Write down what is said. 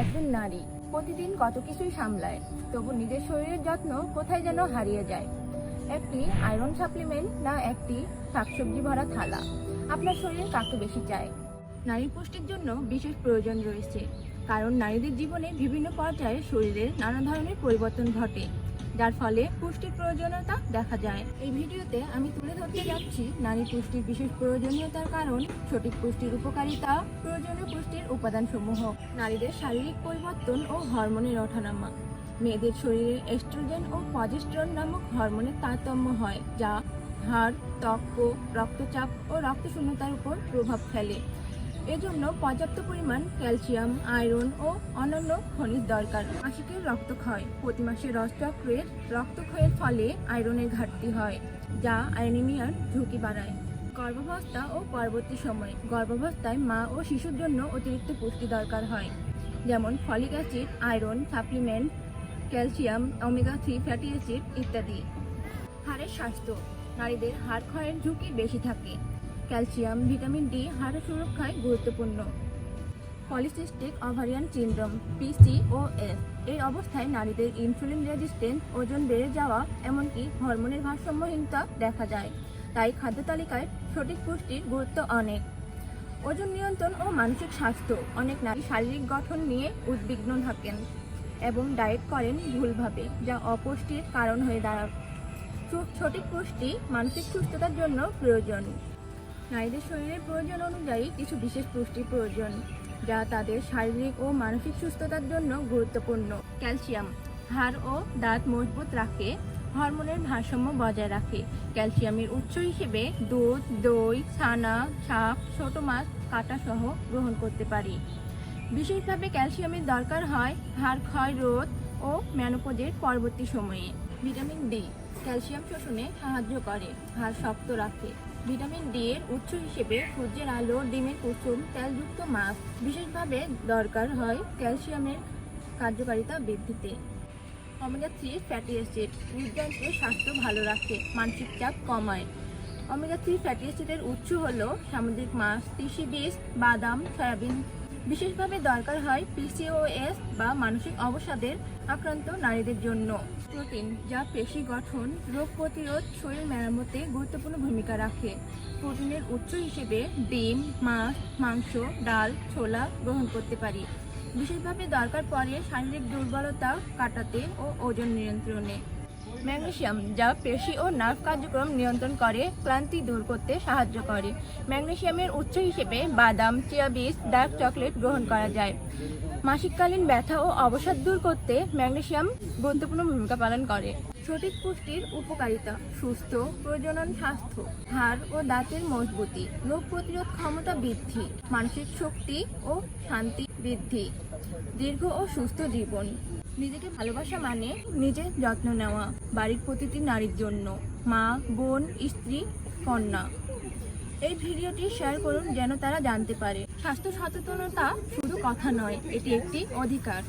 একজন নারী। প্রতিদিন কত কিছুই সামলায়, তবু নিজের শরীরের যত্ন কোথায় যেন হারিয়ে যায়। একটি আয়রন সাপ্লিমেন্ট না একটি শাকসবজি ভরা থালা। আপনার শরীরে কাকে বেশি চায়? নারী পুষ্টির জন্য বিশেষ প্রয়োজন রয়েছে, কারণ নারীদের জীবনে বিভিন্ন পর্যায়ে শরীরের নানা ধরনের পরিবর্তন ঘটে। যার ফলে পুষ্টির প্রয়োজনীয়তা দেখা যায়। এই ভিডিওতে আমি তুলে ধরতে যাচ্ছি নারী পুষ্টির বিশেষ প্রয়োজনীয়তার কারণ, সঠিক পুষ্টির উপকারিতা, প্রয়োজনীয় পুষ্টির উপাদানসমূহ, নারীদের শারীরিক পরিবর্তন ও হরমোনের ওঠানামা। মেয়েদের শরীরে এস্ট্রোজেন ও পজেস্ট্রন নামক হরমোনের তারতম্য হয়, যা হাড়, ত্বক রক্তচাপ ও রক্তশূন্যতার উপর প্রভাব ফেলে। এজন্য পর্যাপ্ত পরিমাণ ক্যালসিয়াম, আয়রন ও অন্যান্য খনিজ দরকার। মাসিকের রক্তক্ষয়। প্রতি মাসে রসচক্রের রক্তক্ষয়ের ফলে আয়রনের ঘাটতি হয়, যা অ্যানিমিয়ার ঝুঁকি বাড়ায়। গর্ভাবস্থা ও পরবর্তী সময়। গর্ভাবস্থায় মা ও শিশুর জন্য অতিরিক্ত পুষ্টি দরকার হয়, যেমন folic acid, iron, supplement, calcium, omega three fatty acid ইত্যাদি। হাড়ের স্বাস্থ্য। নারীদের হাড় ক্ষয়ের ঝুঁকি বেশি থাকে। ক্যালসিয়াম, ভিটামিন ডি, হাড় সুরক্ষায় গুরুত্বপূর্ণ। পলিসিস্টিক ওভারিয়ান সিনড্রোম পিসিওএস এই অবস্থায় নারীদের ইনসুলিন রেজিস্ট্যান্স ওজন বেড়ে যাওয়া, এমনকি হরমোনের ভারসাম্যহীনতা দেখা যায়। তাই খাদ্য তালিকায় সঠিক পুষ্টির গুরুত্ব অনেক। ওজন নিয়ন্ত্রণ ও মানসিক স্বাস্থ্য। অনেক নারী শারীরিক গঠন নিয়ে উদ্বিগ্ন থাকেন এবং ডায়েট করেন ভুলভাবে, যা অপুষ্টির কারণ হয়ে দাঁড়ায়। সঠিক পুষ্টি মানসিক সুস্থতার জন্য প্রয়োজন। নারীদের শরীরের প্রয়োজন অনুযায়ী কিছু বিশেষ পুষ্টির প্রয়োজন, যা তাদের শারীরিক ও মানসিক সুস্থতার জন্য গুরুত্বপূর্ণ। ক্যালসিয়াম হাড় ও দাঁত মজবুত রাখে, হরমোনের ভারসাম্য বজায় রাখে। ক্যালসিয়ামের উৎস হিসেবে দুধ, দই, ছানা, শাক, ছোট মাছ, কাটা সহ গ্রহণ করতে পারি। বিশেষভাবে ক্যালসিয়ামের দরকার হয় হাড় ক্ষয় রোধ ও ম্যানোপোজের পরবর্তী সময়ে। ভিটামিন ডি, ক্যালসিয়াম শোষণে সাহায্য করে, হাড় শক্ত রাখে। ভিটামিন ডি এর উৎস হিসেবে সূর্যের আলো, ডিমের কুসুম, তেলযুক্ত মাছ, বিশেষভাবে দরকার হয় ক্যালসিয়ামের কার্যকারিতা বৃদ্ধিতে। অমেগা থ্রি ফ্যাটি অ্যাসিড হৃদযন্ত্রে স্বাস্থ্য ভালো রাখে মানসিক চাপ কমায়। অমেগা থ্রি ফ্যাটি অ্যাসিডের উৎস হল সামুদ্রিক মাছ, তিসি বীজ, বাদাম, সয়াবিন বিশেষভাবে দরকার হয় পিসিওএস বা মানসিক অবসাদের আক্রান্ত নারীদের জন্য। প্রোটিন যা পেশি গঠন, রোগ প্রতিরোধ, শরীর মেরামতে গুরুত্বপূর্ণ ভূমিকা রাখে। প্রোটিনের উৎস হিসেবে ডিম, মাছ, মাংস, ডাল, ছোলা গ্রহণ করতে পারি। বিশেষভাবে দরকার পড়ে শারীরিক দুর্বলতা কাটাতে ও ওজন নিয়ন্ত্রণে। ম্যাগনেসিয়াম যা পেশি ও নার্ভ কার্যক্রম নিয়ন্ত্রণ করে, ক্লান্তি দূর করতে সাহায্য করে। ম্যাগনেশিয়ামের উৎস হিসেবে বাদাম, চিয়া বীজ, ডার্ক চকলেট গ্রহণ করা যায়। মাসিককালীন ব্যথা ও অবসাদ দূর করতে ম্যাগনেশিয়াম গুরুত্বপূর্ণ ভূমিকা পালন করে। সঠিক পুষ্টির উপকারিতা, সুস্থ, প্রজনন স্বাস্থ্য, হাড় ও দাঁতের মজবুতি, রোগ প্রতিরোধ ক্ষমতা বৃদ্ধি, মানসিক শক্তি ও শান্তি বৃদ্ধি, দীর্ঘ ও সুস্থ জীবন। নিজেকে ভালোবাসা মানে নিজের যত্ন নেওয়া, বাড়ির প্রতিটি নারীর জন্য, মা, বোন, স্ত্রী, কন্যা। এই ভিডিওটি শেয়ার করুন যেন তারা জানতে পারে। স্বাস্থ্য সচেতনতা শুধু কথা নয়, এটি একটি অধিকার।